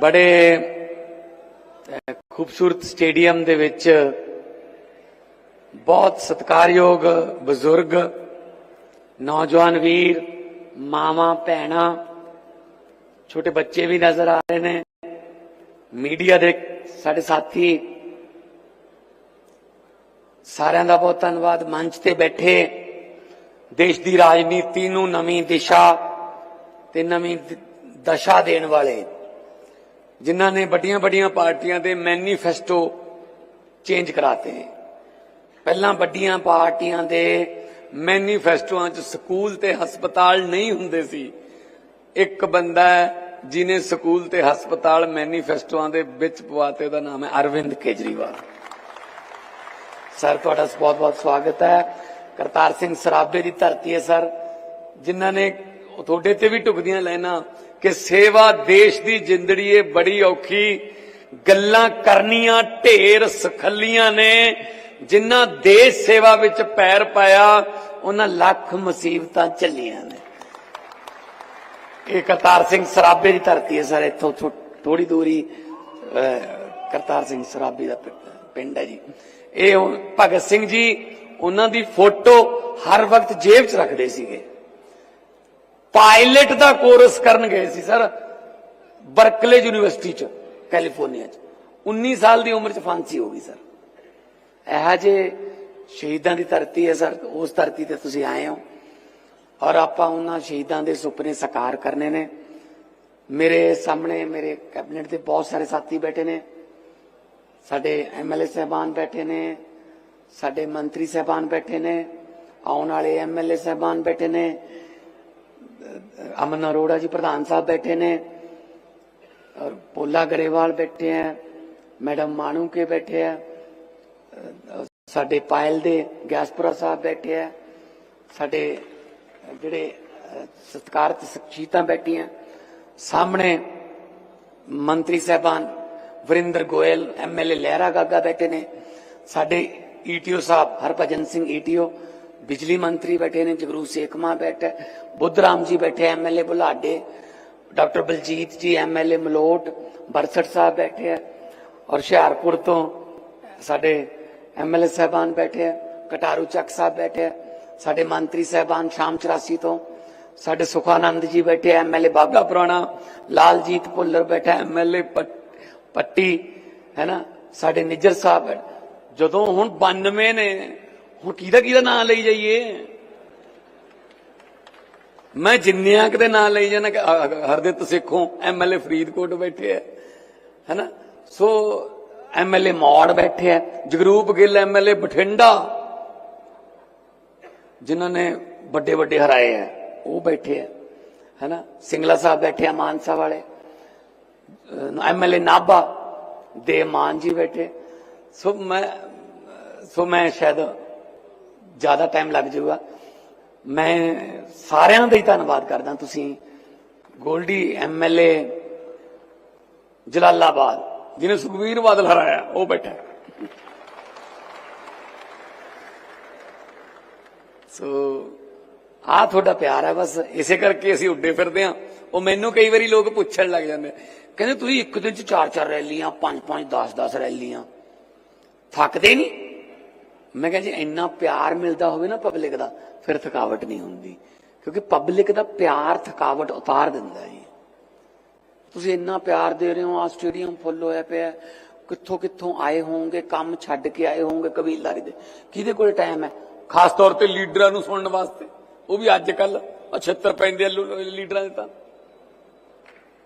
ਬੜੇ ਖੂਬਸੂਰਤ ਸਟੇਡੀਅਮ ਦੇ ਵਿੱਚ ਬਹੁਤ ਸਤਿਕਾਰਯੋਗ ਬਜ਼ੁਰਗ, ਨੌਜਵਾਨ ਵੀਰ, ਮਾਵਾਂ, ਭੈਣਾਂ, ਛੋਟੇ ਬੱਚੇ ਵੀ ਨਜ਼ਰ ਆ ਰਹੇ ਨੇ। ਮੀਡੀਆ ਦੇ ਸਾਡੇ ਸਾਥੀ, ਸਾਰਿਆਂ ਦਾ ਬਹੁਤ ਧੰਨਵਾਦ। ਮੰਚ ਤੇ ਬੈਠੇ ਦੇਸ਼ ਦੀ ਰਾਜਨੀਤੀ ਨੂੰ ਨਵੀਂ ਦਿਸ਼ਾ ਤੇ ਨਵੀਂ ਦਸ਼ਾ ਦੇਣ ਵਾਲੇ ਜਿਨ੍ਹਾਂ ਨੇ ਵੱਡੀਆਂ ਵੱਡੀਆਂ ਪਾਰਟੀਆਂ ਦੇ ਮੈਨੀਫੈਸਟੋ ਚੇਂਜ ਕਰਾਤੇ ਪਹਿਲਾਂ ਵੱਡੀਆਂ ਪਾਰਟੀਆਂ ਦੇ ਮੈਨੀਫੈਸਟੋਆਂ 'ਚ ਸਕੂਲ ਤੇ ਹਸਪਤਾਲ ਨਹੀਂ ਹੁੰਦੇ ਸੀ। ਇੱਕ ਬੰਦਾ ਜਿਨੇ ਸਕੂਲ ਤੇ ਹਸਪਤਾਲ ਮੈਨੀਫੈਸਟੋਆਂ ਦੇ ਵਿੱਚ ਪਵਾਤੇ, ਉਹਦਾ ਨਾਮ ਹੈ ਅਰਵਿੰਦ ਕੇਜਰੀਵਾਲ। ਸਰ, ਤੁਹਾਡਾ ਬਹੁਤ ਬਹੁਤ ਸਵਾਗਤ ਹੈ। ਕਰਤਾਰ ਸਿੰਘ ਸਰਾਭੇ ਦੀ ਧਰਤੀ ਹੈ, ਸਰ। ਜਿਨ੍ਹਾਂ ਨੇ ਤੁਹਾਡੇ ਤੇ ਵੀ ਟੁਕਦੀਆਂ ਲੈਣਾ ਕਿ ਸੇਵਾ ਦੇਸ਼ ਦੀ ਜ਼ਿੰਦੜੀ ਏ ਬੜੀ ਔਖੀ। ਗੱਲਾਂ ਕਰਨੀਆਂ ਢੇਰ ਸਖੱਲੀਆਂ ਨੇ। ਜਿਨ੍ਹਾਂ ਦੇਸ਼ ਸੇਵਾ ਵਿੱਚ ਪੈਰ ਪਾਇਆ ਉਹਨਾਂ ਲੱਖ ਮੁਸੀਬਤਾਂ ਚੱਲੀਆਂ ਨੇ। ਇਹ ਕਰਤਾਰ ਸਿੰਘ ਸਰਾਭੇ ਦੀ ਧਰਤੀ ਹੈ ਸਰ ਇੱਥੋਂ ਥੋੜੀ ਦੂਰੀ ਅਹ, ਕਰਤਾਰ ਸਿੰਘ ਸਰਾਭੇ ਦਾ ਪਿੰਡ ਹੈ ਜੀ। ਇਹ ਭਗਤ ਸਿੰਘ ਜੀ ਉਹਨਾਂ ਦੀ ਫੋਟੋ ਹਰ ਵਕਤ ਜੇਬ 'ਚ ਰੱਖਦੇ ਸੀਗੇ। ਪਾਇਲਟ ਦਾ ਕੋਰਸ ਕਰਨ ਗਏ ਸੀ ਸਰ ਬਰਕਲੇ ਯੂਨੀਵਰਸਿਟੀ 'ਚ ਕੈਲੀਫੋਰਨੀਆ 'ਚ 19 ਸਾਲ ਦੀ ਉਮਰ 'ਚ ਫਾਂਸੀ ਹੋ ਗਈ ਸਰ ਇਹ ਜੇ ਸ਼ਹੀਦਾਂ ਦੀ ਧਰਤੀ ਹੈ ਸਰ ਉਸ ਧਰਤੀ ਤੇ ਤੁਸੀਂ ਆਏ ਹੋ ਔਰ ਆਪਾਂ ਉਹਨਾਂ ਸ਼ਹੀਦਾਂ ਦੇ ਸੁਪਨੇ ਸਾਕਾਰ ਕਰਨੇ ਨੇ ਮੇਰੇ ਸਾਹਮਣੇ ਮੇਰੇ ਕੈਬਨਿਟ ਦੇ ਬਹੁਤ ਸਾਰੇ ਸਾਥੀ ਬੈਠੇ ਨੇ ਸਾਡੇ ਐਮਐਲਏ ਸਹਿਬਾਨ ਬੈਠੇ ਨੇ ਸਾਡੇ ਮੰਤਰੀ ਸਹਿਬਾਨ ਬੈਠੇ ਨੇ ਆਉਣ ਵਾਲੇ ਐਮਐਲਏ ਸਹਿਬਾਨ ਬੈਠੇ ਨੇ ਅਹ ਅਮਨ ਅਰੋੜਾ ਜੀ ਪ੍ਰਧਾਨ ਸਾਹਿਬ ਬੈਠੇ ਨੇ ਔਰ ਪੋਲਾ ਗਰੇਵਾਲ ਬੈਠੇ ਹੈ ਮੈਡਮ ਮਾਣੂ ਕੇ ਬੈਠੇ ਹੈ ਸਾਡੇ ਪਾਇਲ ਦੇ ਗਿਆਸਪੁਰਾ ਸਾਹਿਬ ਬੈਠੇ ਹੈ ਸਾਡੇ ਜਿਹੜੇ ਅਹ, ਸਤਿਕਾਰਤ ਸ਼ਖਸੀਅਤਾਂ ਬੈਠੀਆਂ ਸਾਹਮਣੇ ਮੰਤਰੀ ਸਾਹਿਬਾਨ ਵਰਿੰਦਰ ਗੋਇਲ ਐਮਐਲਏ ਲਹਿਰਾ ਗਾਗਾ ਬੈਠੇ ਨੇ ਸਾਡੇ ਈਟੀਓ ਸਾਹਿਬ ਹਰਭਜਨ ਸਿੰਘ ਈਟੀਓ ਬਿਜਲੀ ਮੰਤਰੀ ਬੈਠੇ ਨੇ ਜਗਰੂ ਸੇਖਮਾ ਬੈਠੇ ਬੁੱਧਰਾਮ ਜੀ ਬੈਠੇ ਐਮਐਲਏ ਬੁਲਾਡੇ, ਡਾਕਟਰ ਬਲਜੀਤ ਜੀ ਐਮਐਲਏ ਮਲੋਟ, ਬਰਸਟ ਸਾਹਿਬ ਬੈਠੇ ਹੈ, ਔਰ ਹੁਸ਼ਿਆਰਪੁਰ ਤੋਂ ਸਾਡੇ ਐਮਐਲਏ ਸਾਹਿਬਾਨ ਬੈਠੇ ਹੈ, ਕਟਾਰੂ ਚੱਕ ਸਾਹਿਬ ਬੈਠੇ ਆ ਸਾਡੇ ਮੰਤਰੀ ਸਾਹਿਬਾਨ ਸ਼ਾਮ 84 ਤੋਂ, ਸਾਡੇ ਸੁਖਾਨੰਦ ਜੀ ਬੈਠੇ ਐਮਐਲਏ ਬਾਬਾ ਪੁਰਾਣਾ ਲਾਲਜੀਤ ਭੁੱਲਰ ਬੈਠਾ ਐਮਐਲਏ ਪੱਟੀ ਹੈ ਨਾ, ਸਾਡੇ ਨਿੱਜਰ ਸਾਹਿਬ ਜਦੋਂ ਹੁਣ 92 ਨੇ ਹੁਣ ਕਿਹਦਾ ਕਿਹਦਾ ਨਾਂ ਲਈ ਜਾਈਏ? ਮੈਂ ਜਿੰਨਿਆਂ ਕਿਤੇ ਨਾਂ ਲਈ ਜਾਣਾ ਹਰਦਿਤ ਸਿੱਖੋਂ ਐਮਐਲਏ ਫਰੀਦਕੋਟ ਬੈਠੇ ਆ, ਹੈਨਾ? ਸੋ ਐਮਐਲਏ ਮੌੜ ਬੈਠੇ ਹੈ ਜਗਰੂਪ ਗਿੱਲ ਐਮਐਲਏ ਬਠਿੰਡਾ, ਜਿਨ੍ਹਾਂ ਨੇ ਵੱਡੇ ਵੱਡੇ ਹਰਾਏ ਆ, ਉਹ ਬੈਠੇ ਆ, ਹੈਨਾ? ਸਿੰਗਲਾ ਸਾਹਿਬ ਬੈਠੇ ਆ, ਮਾਨਸਾ ਵਾਲੇ ਐਮਐਲਏ ਨਾਭਾ ਦੇ ਮਾਨ ਜੀ ਬੈਠੇ, ਸੋ ਮੈਂ ਸੋ ਮੈਂ ਸ਼ਾਇਦ ਜ਼ਿਆਦਾ ਟਾਈਮ ਲੱਗ ਜਾਊਗਾ। ਮੈਂ ਸਾਰਿਆਂ ਦਾ ਹੀ ਧੰਨਵਾਦ ਕਰਦਾ ਤੁਸੀਂ। ਗੋਲਡੀ ਐਮਐਲਏ ਜਲਾਲਾਬਾਦ, ਜਿਹਨੇ ਸੁਖਵੀਰ ਬਾਦਲ ਹਰਾਇਆ, ਉਹ ਬੈਠਾ ਸੋ ਆ ਤੁਹਾਡਾ ਪਿਆਰ ਹੈ ਬਸ। ਇਸੇ ਕਰਕੇ ਅਸੀਂ ਉੱਡੇ ਫਿਰਦੇ ਆ ਉਹ ਮੈਨੂੰ ਕਈ ਵਾਰੀ ਲੋਕ ਪੁੱਛਣ ਲੱਗ ਜਾਂਦੇ ਕਹਿੰਦੇ ਤੁਸੀਂ ਇੱਕ ਦਿਨ ਚ ਚਾਰ ਚਾਰ ਰੈਲੀਆਂ ਪੰਜ ਪੰਜ 10 10 ਰੈਲੀਆਂ। ਥੱਕਦੇ ਨਹੀਂ? ਮੈਂ ਕਿਹਾ ਜੀ, ਇੰਨਾ ਪਿਆਰ ਮਿਲਦਾ ਹੋਵੇ ਨਾ ਪਬਲਿਕ ਦਾ, ਫਿਰ ਥਕਾਵਟ ਨਹੀਂ ਹੁੰਦੀ। ਕਿਉਂਕਿ ਪਬਲਿਕ ਦਾ ਪਿਆਰ ਥਕਾਵਟ ਉਤਾਰ ਦਿੰਦਾ ਹੈ ਤੁਸੀਂ ਇੰਨਾ ਪਿਆਰ ਦੇ ਰਹੇ ਹੋ ਆ ਸਟੇਡੀਅਮ ਫੁੱਲ ਹੋਇਆ ਪਿਆ ਕਿੱਥੋਂ ਕਿੱਥੋਂ ਆਏ ਹੋਵੋਗੇ, ਕੰਮ ਛੱਡ ਕੇ ਆਏ ਹੋਵੋਗੇ ਕਬੀਲਦਾਰੀ ਦੇ। ਕਿਹਦੇ ਕੋਲ ਟਾਈਮ ਹੈ? ਖਾਸ ਤੌਰ ਤੇ ਲੀਡਰਾਂ ਨੂੰ ਸੁਣਨ ਵਾਸਤੇ। ਉਹ ਵੀ ਅੱਜ ਕੱਲ 76 ਪੈਂਦੇ ਲੀਡਰਾਂ ਦੇ ਤਾਂ।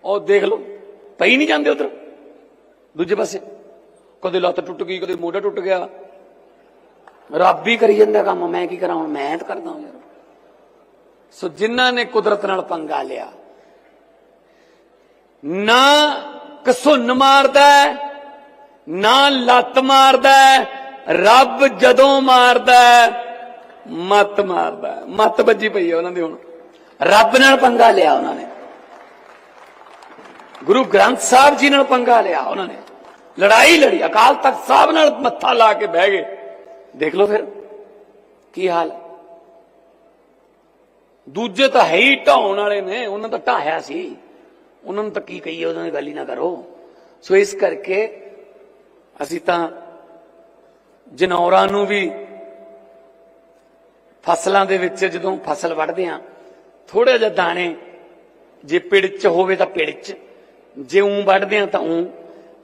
ਉਹ ਦੇਖ ਲਓ, ਪਈ ਨਹੀਂ ਜਾਂਦੇ ਉਧਰ। ਦੂਜੇ ਪਾਸੇ, ਕਦੇ ਲੱਤ ਟੁੱਟ ਗਈ, ਕਦੇ ਮੋਢਾ ਟੁੱਟ ਗਿਆ। ਰੱਬ ਹੀ ਕਰੀ ਜਾਂਦਾ ਕੰਮ ਮੈਂ ਕੀ ਕਰਾਂ ਹੁਣ? ਮੈਂ ਤਾਂ ਕਰਦਾ ਹਾਂ ਯਾਰ। ਸੋ ਜਿਨ੍ਹਾਂ ਨੇ ਕੁਦਰਤ ਨਾਲ ਪੰਗਾ ਲਿਆ ਨਾ ਕਸੁੰਨ ਮਾਰਦਾ ਨਾ ਲੱਤ ਮਾਰਦਾ ਰੱਬ ਜਦੋਂ ਮਾਰਦਾ ਹੈ, ਮੱਤ ਮਾਰਦਾ ਹੈ। ਮੱਤ ਵੱਜੀ ਪਈ ਹੈ ਉਹਨਾਂ ਦੀ ਹੁਣ। ਰੱਬ ਨਾਲ ਪੰਗਾ ਲਿਆ ਉਹਨਾਂ ਨੇ। ਗੁਰੂ ਗ੍ਰੰਥ ਸਾਹਿਬ ਜੀ ਨਾਲ ਪੰਗਾ ਲਿਆ ਉਹਨਾਂ ਨੇ। ਲੜਾਈ ਲੜੀ ਅਕਾਲ ਤਖਤ ਸਾਹਿਬ ਨਾਲ ਮੱਥਾ ਲਾ ਕੇ ਬਹਿ ਗਏ। ਦੇਖ ਲਓ ਫਿਰ, ਕੀ ਹਾਲ? ਦੂਜੇ ਤਾਂ ਹੈ ਹੀ ਢਾਉਣ ਵਾਲੇ ਨੇ, ਉਹਨਾਂ ਦਾ ਢਾਹਿਆ ਸੀ। ਉਹਨਾਂ ਨੂੰ ਤਾਂ ਕੀ ਕਹੀਏ, ਉਹਨਾਂ ਦੀ ਗੱਲ ਹੀ ਨਾ ਕਰੋ। ਸੋ ਇਸ ਕਰਕੇ ਅਸੀਂ ਤਾਂ ਜਨੌਰਾਂ ਨੂੰ ਵੀ ਫਸਲਾਂ ਦੇ ਵਿੱਚ ਜਦੋਂ ਫਸਲ ਵੱਢਦੇ ਆ ਥੋੜੇ ਜਿਹਾ ਦਾਣੇ ਜੇ ਪਿੜ ਚ ਹੋਵੇ ਤਾਂ ਪਿੜ ਚ, ਜੇ ਉਂ ਵੱਢਦੇ ਆ ਤਾਂ ਉਂ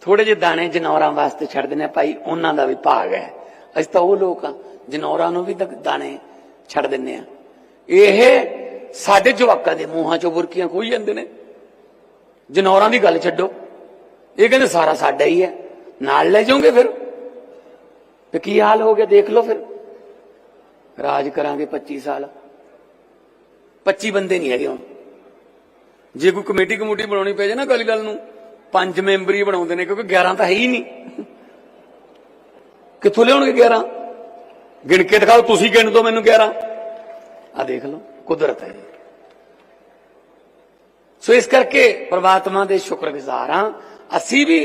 ਥੋੜੇ ਜਿਹੇ ਦਾਣੇ ਜਨੌਰਾਂ ਵਾਸਤੇ ਛੱਡ ਦਿੰਦੇ ਆ ਭਾਈ, ਉਹਨਾਂ ਦਾ ਵੀ ਭਾਗ ਹੈ। ਅਸੀਂ ਤਾਂ ਉਹ ਲੋਕ ਆ, ਜਨੌਰਾਂ ਨੂੰ ਵੀ ਦਾਣੇ ਛੱਡ ਦਿੰਦੇ ਆ। ਇਹ ਸਾਡੇ ਜਵਾਕਾਂ ਦੇ ਮੂੰਹਾਂ ਚੋਂ ਬੁਰਕੀਆਂ ਖੋਈ ਜਾਂਦੇ ਨੇ। ਜਨੌਰਾਂ ਦੀ ਗੱਲ ਛੱਡੋ। ਇਹ ਕਹਿੰਦੇ ਸਾਰਾ ਸਾਡਾ ਹੀ ਹੈ। ਨਾਲ ਲੈ ਜਾਓਗੇ ਫਿਰ। ਤੇ ਕੀ ਹਾਲ ਹੋ ਗਿਆ ਦੇਖ ਲਓ ਫਿਰ। ਰਾਜ ਕਰਾਂਗੇ 25 ਸਾਲ। 25 ਬੰਦੇ ਨਹੀਂ ਹੈਗੇ ਹੁਣ। ਜੇ ਕੋਈ ਕਮੇਟੀ ਕਮੂਟੀ ਬਣਾਉਣੀ ਪੈ ਜਾਏ ਨਾ ਅਕਾਲੀ ਦਲ ਨੂੰ, ਪੰਜ ਮੈਂਬਰੀ ਬਣਾਉਂਦੇ ਨੇ, ਕਿਉਂਕਿ 11 ਤਾਂ ਹੈ ਹੀ ਨਹੀਂ। ਕਿੱਥੋਂ ਲਿਆਉਣਗੇ 11 ਗਿਣ ਕੇ ਦਿਖਾਓ, ਤੁਸੀਂ ਗਿਣ ਦਿਓ ਮੈਨੂੰ 11 ਆ ਦੇਖ ਲਓ, ਕੁਦਰਤ ਹੈ ਸੋ ਇਸ ਕਰਕੇ ਪ੍ਰਮਾਤਮਾ ਦੇ ਸ਼ੁਕਰਗੁਜ਼ਾਰ ਹਾਂ। ਅਸੀਂ ਵੀ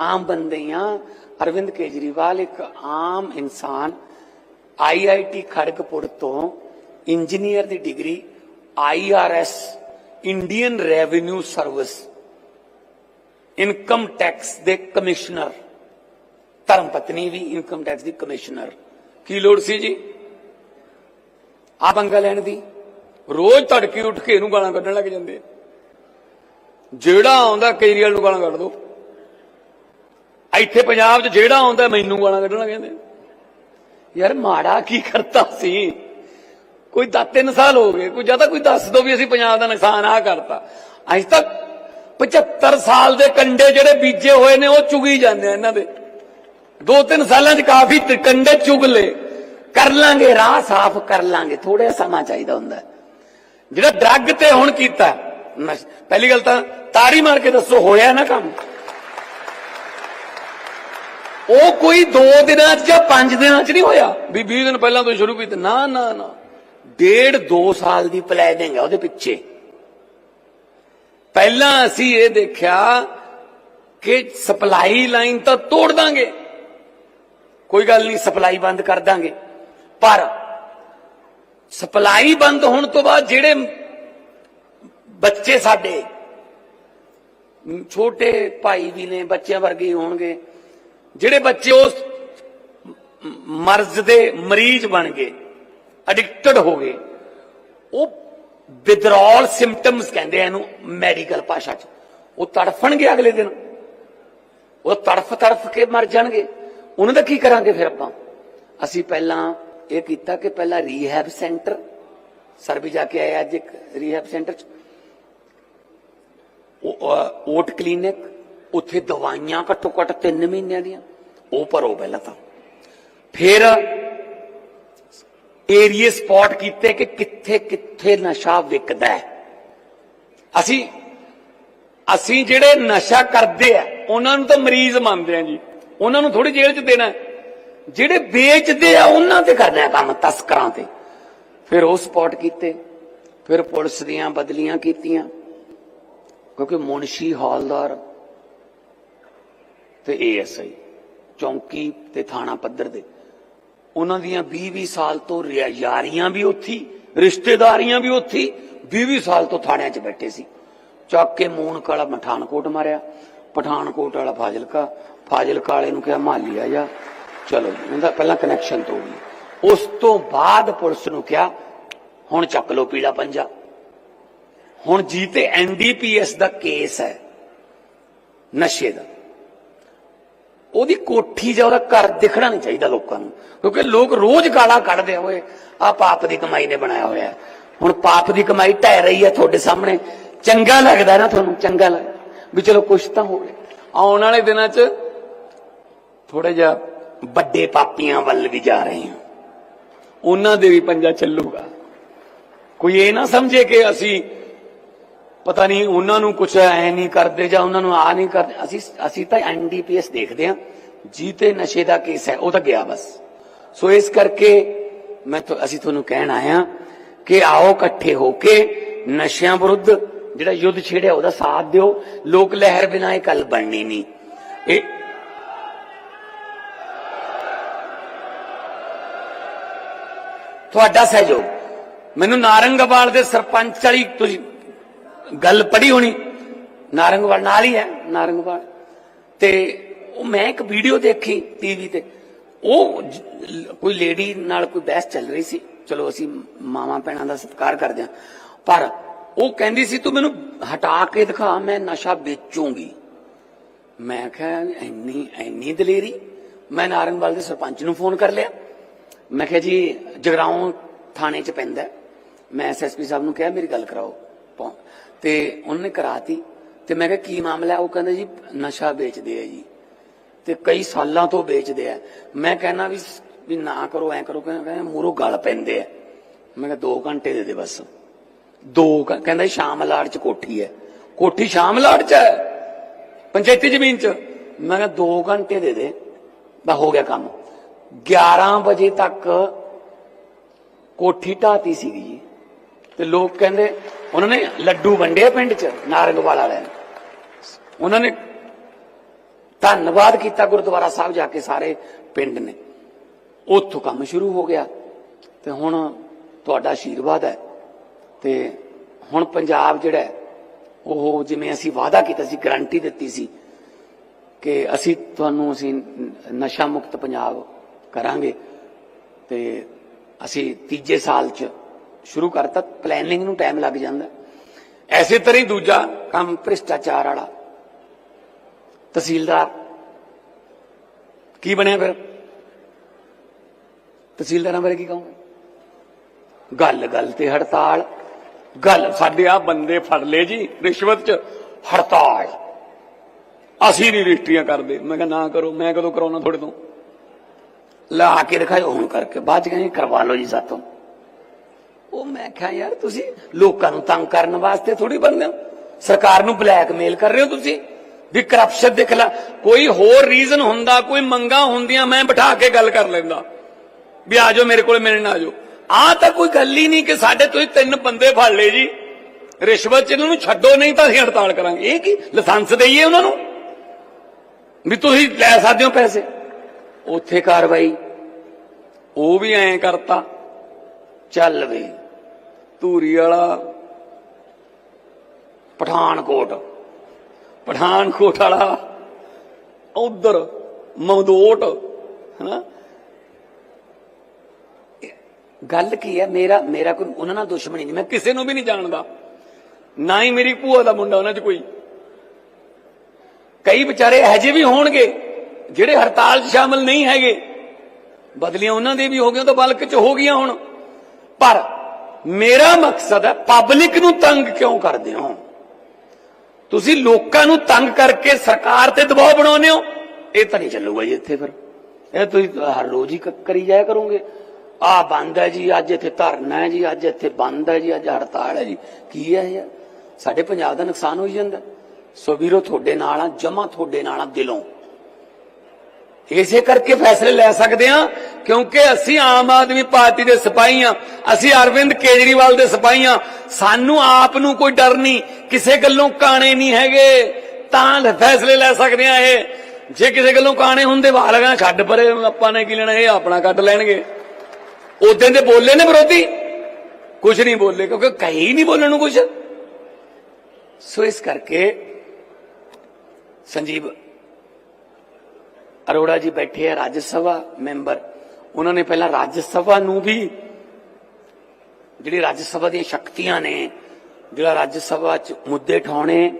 ਆਮ ਬੰਦੇ ਹਾਂ। ਅਰਵਿੰਦ ਕੇਜਰੀਵਾਲ ਇੱਕ ਆਮ ਇਨਸਾਨ ਆਈਆਈਟੀ ਖੜਗਪੁਰ ਤੋਂ ਇੰਜੀਨੀਅਰ ਦੀ degree IRS Indian revenue service, income tax ਦੇ ਕਮਿਸ਼ਨਰ। ਧਰਮ ਪਤਨੀ ਵੀ ਇਨਕਮ ਟੈਕਸ ਦੀ ਕਮਿਸ਼ਨਰ ਕੀ ਲੋੜ ਸੀ ਜੀ? ਆ ਪੰਗਾ ਲੈਣ ਦੀ। ਰੋਜ਼ ਤੜਕੇ ਉੱਠ ਕੇ ਇਹਨੂੰ ਗਾਲਾਂ ਕੱਢਣ ਲੱਗ ਜਾਂਦੇ ਆ। ਜਿਹੜਾ ਆਉਂਦਾ ਕੇਜਰੀਵਾਲ ਨੂੰ ਗਾਲਾਂ ਕੱਢ ਦੋ। ਇੱਥੇ ਪੰਜਾਬ 'ਚ ਜਿਹੜਾ ਆਉਂਦਾ ਮੈਨੂੰ ਗਾਲਾਂ ਕੱਢਣ ਲੱਗ ਜਾਂਦੇ ਯਾਰ ਮਾੜਾ ਕੀ ਕਰਤਾ ਸੀ? ਕੋਈ ਦਾ ਤਿੰਨ ਸਾਲ ਹੋ ਗਏ। ਕੋਈ ਜ਼ਿਆਦਾ ਕੋਈ ਦੱਸ ਦੋ ਵੀ ਅਸੀਂ ਪੰਜਾਬ ਦਾ ਨੁਕਸਾਨ ਆ ਕਰਤਾ। ਅੱਜ ਤੱਕ 75 ਸਾਲ ਦੇ ਕੰਡੇ ਜਿਹੜੇ ਬੀਜੇ ਹੋਏ ਨੇ, ਉਹ ਚੁਗੀ ਜਾਂਦੇ ਆ ਇਹਨਾਂ ਦੇ। ਦੋ ਤਿੰਨ ਸਾਲਾਂ 'ਚ ਕਾਫੀ ਤ- ਕੰਡੇ ਚੁਗ ਲਏ। ਕਰ ਲਾਂਗੇ, ਰਾਹ ਸਾਫ਼ ਕਰ ਲਾਂਗੇ ਥੋੜਾ ਸਮਾਂ ਚਾਹੀਦਾ ਹੁੰਦਾ ਜਿਹੜਾ ਡਰੱਗ ਤੇ ਹੁਣ ਕੀਤਾ ਪਹਿਲੀ ਗੱਲ ਤਾਂ ਤਾੜੀ ਮਾਰ ਕੇ ਦੱਸੋ, ਹੋਇਆ ਨਾ ਕੰਮ? ਉਹ ਕੋਈ 2 ਦਿਨਾਂ 'ਚ ਜਾਂ 5 ਦਿਨਾਂ 'ਚ ਨਹੀਂ ਹੋਇਆ? ਵੀ 20 ਦਿਨ ਪਹਿਲਾਂ ਤੋਂ ਸ਼ੁਰੂ ਕੀਤਾ। ਨਾ ਨਾ ਨਾ। ਡੇਢ 2 ਸਾਲ ਦੀ ਪਲੈਨਿੰਗ ਹੈ ਉਹਦੇ ਪਿੱਛੇ। ਪਹਿਲਾਂ ਅਸੀਂ ਇਹ ਦੇਖਿਆ ਕਿ ਸਪਲਾਈ ਲਾਈਨ ਤਾਂ ਤੋੜ ਦਾਂਗੇ। ਕੋਈ ਗੱਲ ਨਹੀਂ, ਸਪਲਾਈ ਬੰਦ ਕਰ ਦਾਂਗੇ। ਪਰ ਸਪਲਾਈ ਬੰਦ ਹੋਣ ਤੋਂ ਬਾਅਦ ਜਿਹੜੇ ਬੱਚੇ ਸਾਡੇ, ਛੋਟੇ ਭਾਈ ਵੀ ਨੇ, ਬੱਚਿਆਂ ਵਰਗੇ ਹੋਣਗੇ, ਜਿਹੜੇ ਬੱਚੇ ਉਸ ਮਰਜ਼ ਦੇ ਮਰੀਜ਼ ਬਣ ਗਏ ਐਡਿਕਟਡ ਹੋ ਗਏ, ਉਹ ਵਿਦਰੋਲ ਸਿੰਪਟਮਸ ਕਹਿੰਦੇ ਆ ਇਹਨੂੰ ਮੈਡੀਕਲ ਭਾਸ਼ਾ 'ਚ। ਉਹ ਤੜਫਣਗੇ ਅਗਲੇ ਦਿਨ। ਉਹ ਤੜਫ ਤੜਫ ਕੇ ਮਰ ਜਾਣਗੇ। ਉਹਨਾਂ ਦਾ ਕੀ ਕਰਾਂਗੇ ਫਿਰ ਆਪਾਂ? ਅਸੀਂ ਪਹਿਲਾਂ ਇਹ ਕੀਤਾ ਕਿ ਪਹਿਲਾਂ ਰੀਹੈਬ ਸੈਂਟਰ ਸਰ ਵੀ ਜਾ ਕੇ ਆਏ ਅੱਜ ਇੱਕ ਰੀਹੈਬ ਸੈਂਟਰ 'ਚ। ਓਟ ਕਲੀਨਿਕ ਉੱਥੇ ਦਵਾਈਆਂ ਘੱਟੋ ਘੱਟ 3 ਮਹੀਨਿਆਂ ਦੀਆਂ। ਉਹ ਭਰੋ ਪਹਿਲਾਂ ਤਾਂ। ਫਿਰ ਏਰੀਏ ਸਪੌਟ ਕੀਤੇ ਕਿ ਕਿੱਥੇ ਕਿੱਥੇ ਨਸ਼ਾ ਵਿਕਦਾ ਹੈ। ਅਸੀਂ ਅਸੀਂ ਜਿਹੜੇ ਨਸ਼ਾ ਕਰਦੇ ਆ, ਉਹਨਾਂ ਨੂੰ ਤਾਂ ਮਰੀਜ਼ ਮੰਨਦੇ ਆ ਜੀ। ਉਹਨਾਂ ਨੂੰ ਥੋੜੀ ਜੇਲ੍ਹ 'ਚ ਦੇਣਾ ਜਿਹੜੇ ਵੇਚਦੇ ਆ, ਉਹਨਾਂ ਤੇ ਕਰਨਾ ਕੰਮ ਤਸਕਰਾਂ ਤੇ। ਫਿਰ ਉਹ ਸਪੌਟ ਕੀਤੇ। ਫਿਰ ਪੁਲਿਸ ਦੀਆਂ ਬਦਲੀਆਂ ਕੀਤੀਆਂ। ਕਿਉਂਕਿ ਮੁਨਸ਼ੀ ਹਾਲਦਾਰ ਤੇ ਏਐਸਆਈ, ਚੌਂਕੀ ਤੇ ਥਾਣਾ ਪੱਧਰ ਦੇ। ਉਹਨਾਂ ਦੀਆਂ 20-20 ਸਾਲ ਤੋਂ ਯਾਰੀਆਂ ਵੀ ਉੱਥੀ ਰਿਸ਼ਤੇਦਾਰੀਆਂ ਵੀ ਉੱਥੀ 20-20 ਸਾਲ ਤੋਂ ਥਾਣਿਆਂ 'ਚ ਬੈਠੇ ਸੀ। ਚੱਕ ਕੇ ਮੂਨ ਕਾਲਾ ਮਠਾਨਕੋਟ ਮਾਰਿਆ। ਪਠਾਨਕੋਟ ਵਾਲਾ ਫਾਜ਼ਿਲਕਾ ਫਾਜ਼ਿਲਕਾ ਵਾਲੇ ਨੂੰ ਕਿਹਾ ਮਾਲੀ ਆ ਜਾ। ਚਲੋ ਜੀ ਪਹਿਲਾਂ ਕਨੈਕਸ਼ਨ ਤੋੜੀ ਉਸ ਤੋਂ ਬਾਅਦ ਪੁਲਿਸ ਨੂੰ ਕਿਹਾ, ਹੁਣ ਚੱਕ ਲਓ ਪੀਲਾ ਪੰਜਾ। ਹੁਣ ਜੀ ਤੇ ਐਨਡੀਪੀਐਸ ਦਾ ਕੇਸ ਹੈ, ਨਸ਼ੇ ਦਾ। ਉਹਦੀ ਕੋਠੀ ਜਾਂ ਉਹਦਾ ਘਰ ਦਿਖਣਾ ਨਹੀਂ ਚਾਹੀਦਾ ਲੋਕਾਂ ਨੂੰ, ਕਿਉਂਕਿ ਲੋਕ ਰੋਜ਼ ਗਾਲਾਂ ਕੱਢਦੇ ਹੋਏ ਆ ਪਾਪ ਦੀ ਕਮਾਈ ਨੇ ਬਣਾਇਆ ਹੋਇਆ। ਹੁਣ ਪਾਪ ਦੀ ਕਮਾਈ ਢਹਿ ਰਹੀ ਹੈ ਤੁਹਾਡੇ ਸਾਹਮਣੇ। ਚੰਗਾ ਲੱਗਦਾ ਨਾ ਤੁਹਾਨੂੰ, ਚੰਗਾ ਲੱਗਦਾ। ਵੀ ਚਲੋ ਕੁਛ ਤਾਂ ਹੋਵੇ। ਆਉਣ ਵਾਲੇ ਦਿਨਾਂ 'ਚ ਥੋੜਾ ਜਿਹਾ ਵੱਡੇ ਪਾਪੀਆਂ ਵੱਲ ਵੀ ਜਾ ਰਹੇ ਹਾਂ। ਉਹਨਾਂ ਦੇ ਵੀ ਪੰਜਾ ਚੱਲੂਗਾ। ਕੋਈ ਇਹ ਨਾ ਸਮਝੇ ਕਿ ਅਸੀਂ ਪਤਾ ਨਹੀਂ ਉਹਨਾਂ ਨੂੰ ਕੁਝ ਐ ਨਹੀਂ ਕਰਦੇ ਜਾਂ ਉਹਨਾਂ ਨੂੰ ਆ ਨਹੀਂ ਕਰਦੇ। ਅਸੀਂ ਅਸੀਂ ਤਾਂ ਐਨਡੀਪੀਐਸ ਦੇਖਦੇ ਹਾਂ। ਜੀ ਤੇ ਨਸ਼ੇ ਦਾ ਕੇਸ ਹੈ, ਉਹ ਤਾਂ ਗਿਆ ਬਸ। ਸੋ ਇਸ ਕਰਕੇ ਮੈਂ ਅਸੀਂ ਤੁਹਾਨੂੰ ਕਹਿਣ ਆਇਆ ਕਿ ਆਓ ਇਕੱਠੇ ਹੋ ਕੇ ਨਸ਼ਿਆਂ ਵਿਰੁੱਧ ਜਿਹੜਾ ਯੁੱਧ ਛੇੜਿਆ ਉਹਦਾ ਸਾਥ ਦਿਓ। ਲੋਕ ਲਹਿਰ ਬਿਨਾਂ ਇਹ ਗੱਲ ਬਣਨੀ ਨਹੀਂ। ਇਹ ਤੁਹਾਡਾ ਸਹਿਯੋਗ। ਮੈਨੂੰ ਨਾਰੰਗਵਾਲ ਦੇ ਸਰਪੰਚ ਵਾਲੀ ਤੁਸੀਂ ਗੱਲ ਪੜ੍ਹੀ ਹੋਣੀ। ਨਾਰੰਗਵਾਲ ਨਾਲ ਹੀ ਹੈ, ਨਾਰੰਗਵਾਲ। ਤੇ ਉਹ ਮੈਂ ਇੱਕ ਵੀਡੀਓ ਦੇਖੀ ਟੀਵੀ ਤੇ। ਉਹ ਕੋਈ ਲੇਡੀ ਨਾਲ ਕੋਈ ਬਹਿਸ ਚੱਲ ਰਹੀ ਸੀ। ਚਲੋ ਅਸੀਂ ਮਾਵਾਂ ਭੈਣਾਂ ਦਾ ਸਤਿਕਾਰ ਕਰਦੇ ਹਾਂ। ਪਰ ਉਹ ਕਹਿੰਦੀ ਸੀ, ਤੂੰ ਮੈਨੂੰ ਹਟਾ ਕੇ ਦਿਖਾ, ਮੈਂ ਨਸ਼ਾ ਵੇਚੂਗੀ। ਮੈਂ ਕਿਹਾ, ਇੰਨੀ ਇੰਨੀ ਦਲੇਰੀ? ਮੈਂ ਨਾਰਨਵਾਲ ਦੇ ਸਰਪੰਚ ਨੂੰ ਫੋਨ ਕਰ ਲਿਆ। ਮੈਂ ਕਿਹਾ, ਜੀ, ਜਗਰਾਉਂ ਥਾਣੇ 'ਚ ਪੈਂਦਾ ਹੈ। ਮੈਂ ਐਸਐਸਪੀ ਸਾਹਿਬ ਨੂੰ ਕਿਹਾ, ਮੇਰੀ ਗੱਲ ਕਰਾਓ। ਤੇ ਉਹਨਾਂ ਨੇ ਕਰਾਤੀ। ਤੇ ਮੈਂ ਕਿਹਾ, ਕੀ ਮਾਮਲਾ ਉਹ ਕਹਿੰਦੇ, ਜੀ, ਨਸ਼ਾ ਵੇਚਦੇ ਆ ਜੀ। ਤੇ ਕਈ ਸਾਲਾਂ ਤੋਂ ਵੇਚਦੇ ਆ। ਮੈਂ ਕਹਿੰਦਾ ਵੀ ਵੀ ਨਾ ਕਰੋ, ਐ ਕਰੋ ਕਹਿੰਦਾ ਮੂਰੋ ਗਲ ਪੈਂਦੇ ਆ। ਮੈਂ ਕਿਹਾ 2 ਘੰਟੇ ਦੇ ਦੇ ਬਸ। ਦੋ ਘੰ- ਕਹਿੰਦਾ ਸ਼ਾਮ ਲਾੜ ਚ ਕੋਠੀ ਹੈ। ਕੋਠੀ ਸ਼ਾਮ ਲਾੜ ਚ ਹੈ? ਪੰਚਾਇਤੀ ਜ਼ਮੀਨ ਚ? ਮੈਂ ਕਿਹਾ 2 ਘੰਟੇ ਦੇ ਦੇ। ਬਾ ਹੋ ਗਿਆ ਕੰਮ। 11 ਵਜੇ ਤੱਕ ਕੋਠੀ ਢਾਤੀ ਸੀਗੀ ਜੀ। ਤੇ ਲੋਕ ਕਹਿੰਦੇ, ਉਹਨਾਂ ਨੇ ਲੱਡੂ ਵੰਡੇ ਪਿੰਡ ਚ ਨਾਰੰਗ ਵਾਲਾ ਨੇ ਉਹਨਾਂ ਨੇ ਧੰਨਵਾਦ ਕੀਤਾ ਗੁਰਦੁਆਰਾ ਸਾਹਿਬ ਜਾ ਕੇ ਸਾਰੇ ਪਿੰਡ ਨੇ। ਉੱਥੋਂ ਕੰਮ ਸ਼ੁਰੂ ਹੋ ਗਿਆ। ਤੇ ਹੁਣ ਤੁਹਾਡਾ ਆਸ਼ੀਰਵਾਦ ਹੈ। ਤੇ ਹੁਣ ਪੰਜਾਬ ਜਿਹੜਾ ਉਹ ਜਿਵੇਂ ਅਸੀਂ ਵਾਅਦਾ ਕੀਤਾ ਸੀ ਗਾਰੰਟੀ ਦਿੱਤੀ ਸੀ ਕਿ ਅਸੀਂ ਤੁਹਾਨੂੰ, ਅਸੀਂ ਨਸ਼ਾ ਮੁਕਤ ਪੰਜਾਬ ਕਰਾਂਗੇ ਤੇ ਅਸੀਂ ਤੀਜੇ ਸਾਲ ਚ ਸ਼ੁਰੂ ਕਰਤਾ ਪਲੈਨਿੰਗ ਨੂੰ ਟਾਈਮ ਲੱਗ ਜਾਂਦਾ। ਐਸੇ ਤਰ੍ਹਾਂ ਹੀ ਦੂਜਾ ਕੰਮ ਭ੍ਰਿਸ਼ਟਾਚਾਰ ਵਾਲਾ। ਤਹਿਸੀਲਦਾਰ, ਕੀ ਬਣਿਆ ਫਿਰ? ਤਹਿਸੀਲਦਾਰਾਂ ਬਾਰੇ ਕੀ ਕਹੋਗੇ? ਗੱਲ ਗੱਲ ਤੇ ਹੜਤਾਲ ਗੱਲ ਸਾਡੇ ਆ ਬੰਦੇ ਫੜ ਲਏ ਜੀ, ਰਿਸ਼ਵਤ ਚ ਹੜਤਾਲ। ਅਸੀਂ ਨਹੀਂ ਰਜਿਸਟਰੀਆਂ ਕਰਦੇ। ਮੈਂ ਕਿਹਾ, ਨਾ ਕਰੋ, ਮੈਂ ਕਦੋਂ ਕਰਾਉਣਾ ਤੁਹਾਡੇ ਤੋਂ? ਲਾ ਕੇ ਦਿਖਾਓ ਹੁਣ ਕਰਕੇ ਬਾਅਦ ਚ ਕਹਿੰਦੇ, ਕਰਵਾ ਲਓ ਜੀ ਸਾਤੋਂ ਉਹ ਮੈਂ ਕਿਹਾ, ਯਾਰ ਤੁਸੀਂ ਲੋਕਾਂ ਨੂੰ ਤੰਗ ਕਰਨ ਵਾਸਤੇ ਥੋੜੀ ਬੰਦੇ ਹੋ। ਸਰਕਾਰ ਨੂੰ ਬਲੈਕਮੇਲ ਕਰ ਰਹੇ ਹੋ ਤੁਸੀਂ, ਵੀ ਕਰਪਸ਼ਨ ਦੇ ਖਿਲਾਫ ਕੋਈ ਹੋਰ ਰੀਜ਼ਨ ਹੁੰਦਾ, ਕੋਈ ਮੰਗਾ ਹੁੰਦੀਆਂ, ਮੈਂ ਬਿਠਾ ਕੇ ਗੱਲ ਕਰ ਲੈਂਦਾ। ਵੀ ਆ ਜਾਓ ਮੇਰੇ ਕੋਲ, ਮੇਰੇ ਨਾਲ ਆ ਜਾਓ। ਆ ਤਾਂ ਕੋਈ ਗੱਲ ਹੀ ਨਹੀਂ ਕਿ ਸਾਡੇ ਤੁਸੀਂ ਤਿੰਨ ਬੰਦੇ ਫੜ ਲਏ ਜੀ। ਰਿਸ਼ਵਤ ਚ ਇਹਨਾਂ ਨੂੰ ਛੱਡੋ, ਨਹੀਂ ਤਾਂ ਅਸੀਂ ਹੜਤਾਲ ਕਰਾਂਗੇ। ਇਹ ਕੀ ਲਾਇਸੈਂਸ ਦੇਈਏ ਉਹਨਾਂ ਨੂੰ? ਵੀ ਤੁਸੀਂ ਲੈ ਸਕਦੇ ਹੋ ਪੈਸੇ। ਉੱਥੇ ਕਾਰਵਾਈ। ਉਹ ਵੀ ਐਂ ਕਰਤਾ। ਚੱਲ ਵੀ, ਧੂਰੀ ਵਾਲਾ ਪਠਾਨਕੋਟ। ਪਠਾਨਕੋਟ ਵਾਲਾ ਉਧਰ ਮਮਦੋਟ, ਹਨਾ? ਗੱਲ ਕੀ ਹੈ? ਮੇਰਾ ਮੇਰਾ ਕੋਈ, ਉਹਨਾਂ ਨਾਲ ਦੁਸ਼ਮਣੀ ਨਹੀਂ। ਮੈਂ ਕਿਸੇ ਨੂੰ ਵੀ ਨਹੀਂ ਜਾਣਦਾ। ਨਾ ਹੀ ਮੇਰੀ ਭੂਆ ਦਾ ਮੁੰਡਾ ਉਹਨਾਂ 'ਚ ਕੋਈ। ਕਈ ਵਿਚਾਰੇ ਹਜੇ ਵੀ ਹੋਣਗੇ, ਜਿਹੜੇ ਹੜਤਾਲ 'ਚ ਸ਼ਾਮਲ ਨਹੀਂ ਹੈਗੇ। ਬਦਲੀਆਂ ਉਹਨਾਂ ਦੇ ਵੀ ਹੋ ਗਈਆਂ ਤਾਂ ਬਲਕ 'ਚ ਹੋ ਗਈਆਂ ਹੁਣ। ਪਰ ਮੇਰਾ ਮਕਸਦ ਹੈ ਪਬਲਿਕ ਨੂੰ ਤੰਗ ਕਿਉਂ ਕਰਦੇ ਹੋ? ਤੁਸੀਂ ਲੋਕਾਂ ਨੂੰ ਤੰਗ ਕਰਕੇ ਸਰਕਾਰ ਤੇ ਦਬਾਅ ਬਣਾਉਂਦੇ ਹੋ? ਇਹ ਤਾਂ ਨਹੀਂ ਚੱਲੂਗਾ ਜੀ ਇੱਥੇ ਫਿਰ। ਇਹ ਤੁਸੀਂ ਹਰ ਰੋਜ਼ ਹੀ ਕਰੀ ਜਾਇਆ ਕਰੋਗੇ। ਆ ਬੰਦ ਹੈ ਜੀ, ਅੱਜ ਇੱਥੇ ਧਰਨਾ ਹੈ ਜੀ, ਅੱਜ ਇੱਥੇ ਬੰਦ ਹੈ ਜੀ, ਅੱਜ ਹੜਤਾਲ ਹੈ ਜੀ। ਕੀ ਹੈ ਯਾਰ ਸਾਡੇ ਪੰਜਾਬ ਦਾ ਨੁਕਸਾਨ ਹੋਈ ਜਾਂਦਾ। ਸੋ ਵੀਰੋ, ਤੁਹਾਡੇ ਨਾਲ ਆ, ਜਮਾ ਤੁਹਾਡੇ ਨਾਲ ਆ ਦਿਲੋਂ। ਇਸੇ ਕਰਕੇ ਫੈਸਲੇ ਲੈ ਸਕਦੇ ਹਾਂ, ਕਿਉਂਕਿ ਅਸੀਂ ਆਮ ਆਦਮੀ ਪਾਰਟੀ ਦੇ ਸਿਪਾਹੀ ਹਾਂ। ਅਸੀਂ ਅਰਵਿੰਦ ਕੇਜਰੀਵਾਲ ਦੇ ਸਿਪਾਹੀ ਹਾਂ। ਸਾਨੂੰ ਆਪ ਨੂੰ ਕੋਈ ਡਰ ਨਹੀਂ, ਕਿਸੇ ਗੱਲੋਂ ਕਾਣੇ ਨਹੀਂ ਹੈਗੇ। ਤਾਂ ਫੈਸਲੇ ਲੈ ਸਕਦੇ ਹਾਂ ਇਹ। ਜੇ ਕਿਸੇ ਗੱਲੋਂ ਕਾਣੇ ਹੁੰਦੇ ਵਾ ਲਗਾ ਛੱਡ ਪਰੇ, ਆਪਾਂ ਨੇ ਕੀ ਲੈਣਾ, ਇਹ ਆਪਣਾ ਕੱਢ ਲੈਣਗੇ। ਉਦੋਂ ਦੇ ਬੋਲੇ ਨੇ ਵਿਰੋਧੀ। ਕੁਝ ਨਹੀਂ ਬੋਲੇ ਕਿਉਂਕਿ ਕਹੀ ਨਹੀਂ ਬੋਲਣ ਨੂੰ ਕੁਝ ਸੋ ਇਸ ਕਰਕੇ ਸੰਜੀਵ ਅਰੋੜਾ ਜੀ ਬੈਠੇ ਆ ਰਾਜ ਸਭਾ ਮੈਂਬਰ। ਉਹਨਾਂ ਨੇ ਪਹਿਲਾਂ ਰਾਜ ਸਭਾ ਨੂੰ ਵੀ ਜਿਹੜੀ ਰਾਜ ਸਭਾ ਦੀਆਂ ਸ਼ਕਤੀਆਂ ਨੇ ਜਿਹੜਾ ਰਾਜ ਸਭਾ ਚ ਮੁੱਦੇ ਠਾਉਣੇ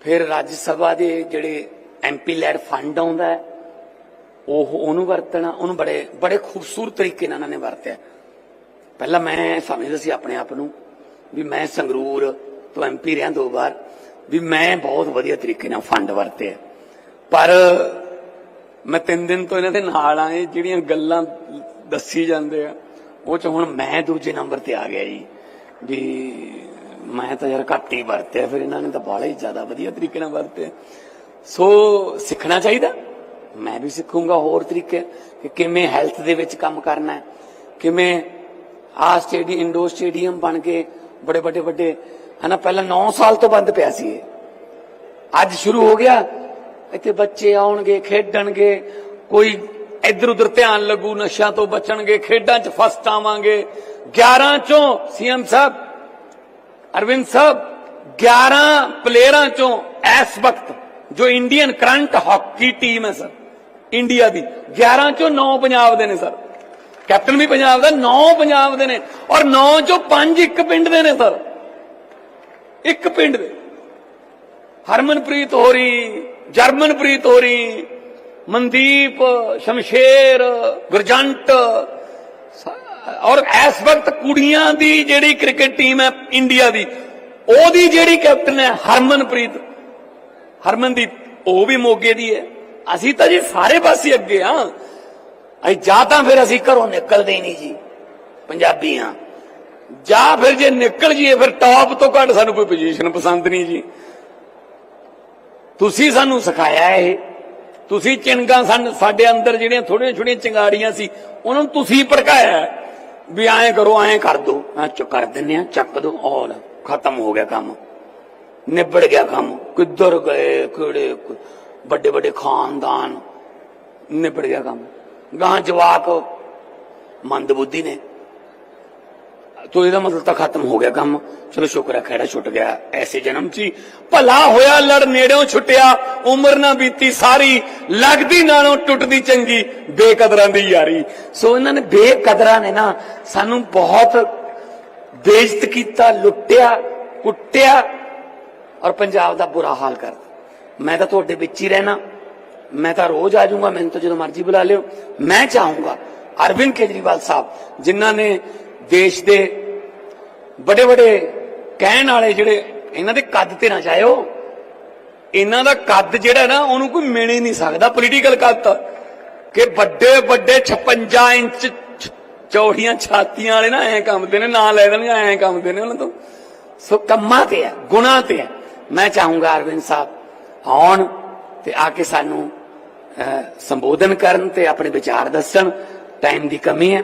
ਫਿਰ ਰਾਜ ਸਭਾ ਦੇ ਜਿਹੜੇ ਐਮਪੀ ਲੈਡ ਫੰਡ ਆਉਂਦਾ ਹੈ, ਉਹ ਉਹਨੂੰ ਵਰਤਣਾ, ਉਹਨੂੰ ਬੜੇ ਬੜੇ ਖੂਬਸੂਰਤ ਤਰੀਕੇ ਨਾਲ ਇਹਨਾਂ ਨੇ ਵਰਤਿਆ। ਪਹਿਲਾਂ ਮੈਂ ਸਮਝਦਾ ਸੀ ਆਪਣੇ ਆਪ ਨੂੰ ਵੀ ਮੈਂ ਸੰਗਰੂਰ ਤੋਂ ਐਮਪੀ ਰਿਹਾ ਦੋ ਵਾਰ, ਵੀ ਮੈਂ ਬਹੁਤ ਵਧੀਆ ਤਰੀਕੇ ਨਾਲ ਫੰਡ ਵਰਤੇ ਪਰ ਮੈਂ ਤਿੰਨ ਦਿਨ ਤੋਂ ਇਹਨਾਂ ਦੇ ਨਾਲ ਆਏ, ਜਿਹੜੀਆਂ ਗੱਲਾਂ ਦੱਸੀ ਜਾਂਦੇ ਆ, ਉਹ ਚ ਹੁਣ ਮੈਂ ਦੂਜੇ ਨੰਬਰ ਤੇ ਆ ਗਿਆ ਜੀ। ਵੀ ਮੈਂ ਤਾਂ ਯਾਰ ਘੱਟ ਹੀ ਵਰਤਿਆ, ਫਿਰ ਇਹਨਾਂ ਨੇ ਤਾਂ ਬਾਹਲਾ ਹੀ ਜ਼ਿਆਦਾ ਵਧੀਆ ਤਰੀਕੇ ਨਾਲ ਵਰਤਿਆ। ਸੋ ਸਿੱਖਣਾ ਚਾਹੀਦਾ। ਮੈਂ ਵੀ ਸਿੱਖੂੰਗਾ ਹੋਰ ਤਰੀਕੇ ਕਿ ਕਿਵੇਂ ਹੈਲਥ ਦੇ ਵਿੱਚ ਕੰਮ ਕਰਨਾ ਹੈ, ਕਿਵੇਂ ਆ ਸਟੇਡੀਅਮ ਇੰਡੋਰ ਸਟੇਡੀਅਮ ਬਣ ਕੇ ਬੜੇ ਵੱਡੇ ਵੱਡੇ, ਹਨਾ, ਪਹਿਲਾਂ 9 ਸਾਲ ਤੋਂ ਬੰਦ ਪਿਆ ਸੀ ਇਹ। ਅੱਜ ਸ਼ੁਰੂ ਹੋ ਗਿਆ, ਇੱਥੇ ਬੱਚੇ ਆਉਣਗੇ, ਖੇਡਣਗੇ, ਕੋਈ ਇੱਧਰ ਉੱਧਰ ਧਿਆਨ ਲੱਗੂ, ਨਸ਼ਿਆਂ ਤੋਂ ਬਚਣਗੇ, ਖੇਡਾਂ 'ਚ ਫਸਟ ਆਵਾਂਗੇ। 11 ਚੋਂ ਸੀਐਮ ਸਾਹਿਬ, ਅਰਵਿੰਦ ਸਾਹਿਬ 11 ਪਲੇਅਰਾਂ ਚੋਂ ਇਸ ਵਕਤ ਜੋ ਇੰਡੀਅਨ ਕਰੰਟ ਹਾਕੀ ਟੀਮ ਹੈ ਸਰ ਇੰਡੀਆ ਦੀ। 11 ਚੋਂ 9 ਪੰਜਾਬ ਦੇ ਨੇ ਸਰ। ਕੈਪਟਨ ਵੀ ਪੰਜਾਬ ਦਾ 9 ਪੰਜਾਬ ਦੇ ਨੇ। ਔਰ 9 ਚੋਂ 5 ਇੱਕ ਪਿੰਡ ਦੇ ਨੇ ਸਰ। ਇੱਕ ਪਿੰਡ ਦੇ। ਹਰਮਨਪ੍ਰੀਤ ਹੋਰੀ, ਜਰਮਨਪ੍ਰੀਤ ਹੋਰੀ, ਮਨਦੀਪ ਸ਼ਮਸ਼ੇਰ, ਗੁਰਜੰਟ। ਔਰ ਇਸ ਵਕਤ ਕੁੜੀਆਂ ਦੀ ਜਿਹੜੀ ਕ੍ਰਿਕਟ ਟੀਮ ਹੈ ਇੰਡੀਆ ਦੀ, ਉਹਦੀ ਜਿਹੜੀ ਕੈਪਟਨ ਹੈ ਹਰਮਨਪ੍ਰੀਤ। ਹਰਮਨਦੀਪ, ਉਹ ਵੀ ਮੋਗੇ ਦੀ ਹੈ। ਅਸੀਂ ਤਾਂ ਜੀ ਸਾਰੇ ਪਾਸੇ ਅੱਗੇ ਆ। ਅਸੀਂ ਜਾਂ ਤਾਂ ਫਿਰ ਅਸੀਂ ਘਰੋਂ ਨਿਕਲਦੇ ਹੀ ਨਹੀਂ ਜੀ, ਪੰਜਾਬੀ ਆ। ਜਾਂ ਫਿਰ ਜੇ ਨਿਕਲ ਜੀਏ, ਫਿਰ ਟੌਪ ਤੋਂ ਘੱਟ ਸਾਨੂੰ ਕੋਈ ਪੋਜੀਸ਼ਨ ਪਸੰਦ ਨਹੀਂ ਜੀ। ਤੁਸੀਂ ਸਾਨੂੰ ਸਿਖਾਇਆ ਇਹ। ਤੁਸੀਂ ਚਿੰਗਾ ਸਾਡੇ ਅੰਦਰ ਜਿਹੜੀਆਂ ਥੋੜੀਆਂ ਛੋਟੀਆਂ ਚਿੰਗਾੜੀਆਂ ਸੀ, ਉਹਨਾਂ ਨੂੰ ਤੁਸੀਂ ਭੜਕਾਇਆ ਵੀ ਐਂ ਕਰੋ, ਐਂ ਕਰ ਦੋ। ਐਂ ਚ ਕਰ ਦਿੰਨੇ ਆ, ਚੱਕ ਦੋ, ਔਰ ਖਤਮ ਹੋ ਗਿਆ ਕੰਮ। ਨਿਬੜ ਗਿਆ ਕੰਮ। ਕਿੱਧਰ ਗਏ, ਕਿਹੜੇ ਵੱਡੇ ਵੱਡੇ ਖਾਨਦਾਨ ਨਿਬੜ ਗਿਆ ਕੰਮ। ਗਾਂ ਜਵਾਕ ਮੰਦਬੁੱਧੀ ਨੇ। ਤੋ ਇਹਦਾ ਮਤਲਬ ਤਾਂ ਖਤਮ ਹੋ ਗਿਆ ਕੰਮ। ਚਲੋ ਸ਼ੁਕਰ ਹੈ, ਖੈੜਾ ਛੁੱਟ ਗਿਆ, ਐਸੇ ਜਨਮ 'ਚ ਭਲਾ ਹੋਇਆ, ਲੜ ਨੇੜਿਓਂ ਛੁੱਟਿਆ, ਉਮਰ ਨਾ ਬੀਤੀ ਸਾਰੀ, ਲੱਗਦੀ ਨਾਲੋਂ ਟੁੱਟਦੀ ਚੰਗੀ, ਬੇਕਦਰਾਂ ਦੀ ਯਾਰੀ। ਸੋ ਇਹਨਾਂ ਨੇ ਬੇਕਦਰਾਂ ਨੇ ਨਾ ਸਾਨੂੰ ਬਹੁਤ ਬੇਇੱਜ਼ਤ ਕੀਤਾ, ਲੁੱਟਿਆ, ਕੁੱਟਿਆ ਔਰ ਪੰਜਾਬ ਦਾ ਬੁਰਾ ਹਾਲ ਕਰ ਮੈਂ ਤਾਂ ਤੁਹਾਡੇ ਵਿੱਚ ਹੀ ਰਹਿਣਾ। ਮੈਂ ਤਾਂ ਰੋਜ਼ ਆ ਜਾਊਂਗਾ, ਮੈਨੂੰ ਤਾਂ ਜਦੋਂ ਮਰਜ਼ੀ ਬੁਲਾ ਲਿਓ। ਮੈਂ ਚਾਹੂੰਗਾ ਅਰਵਿੰਦ ਕੇਜਰੀਵਾਲ ਸਾਹਿਬ, ਜਿਨ੍ਹਾਂ ਨੇ ਦੇਸ਼ ਦੇ ਵੱਡੇ ਵੱਡੇ ਕਹਿਣ ਵਾਲੇ ਜਿਹੜੇ ਇਹਨਾਂ ਦੇ ਕੱਦ ਤੇ ਨਾ ਜਾਇਓ। ਇਹਨਾਂ ਦਾ ਕੱਦ ਜਿਹੜਾ ਨਾ, ਉਹਨੂੰ ਕੋਈ ਮਿਲ ਹੀ ਨਹੀਂ ਸਕਦਾ ਪੋਲੀਟੀਕਲ ਕੱਦ ਕਿ ਵੱਡੇ ਵੱਡੇ 56 ਇੰਚ ਚੌੜੀਆਂ ਛਾਤੀਆਂ ਵਾਲੇ ਨਾ ਐਂ ਕੰਮਦੇ ਨੇ, ਨਾਂ ਲੈ ਦੇਣਗੇ, ਐਂ ਕੰਮਦੇ ਨੇ ਉਹਨਾਂ ਤੋਂ। ਸੋ ਕੰਮਾਂ ਤੇ ਹੈ, ਗੁਣਾ ਤੇ ਹੈ। ਮੈਂ ਚਾਹੂੰਗਾ ਅਰਵਿੰਦ ਸਾਹਿਬ ਆਉਣ ਤੇ ਆ ਕੇ ਸਾਨੂੰ ਸੰਬੋਧਨ ਕਰਨ ਤੇ ਆਪਣੇ ਵਿਚਾਰ ਦੱਸਣ ਟਾਈਮ ਦੀ ਕਮੀ ਹੈ।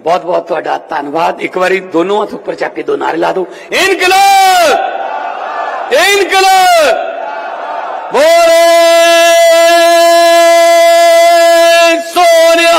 ਬਹੁਤ ਬਹੁਤ ਤੁਹਾਡਾ ਧੰਨਵਾਦ। ਇੱਕ ਵਾਰੀ ਦੋਨੋਂ ਹੱਥ ਉੱਪਰ ਚੱਕ ਕੇ ਦੋ ਨਾਰੇ ਲਾ ਦਿਓ। ਇਨਕਲਾਬ! ਇਨਕਲਾਬ! ਬੋਲੇ ਸੋਨਿਆ!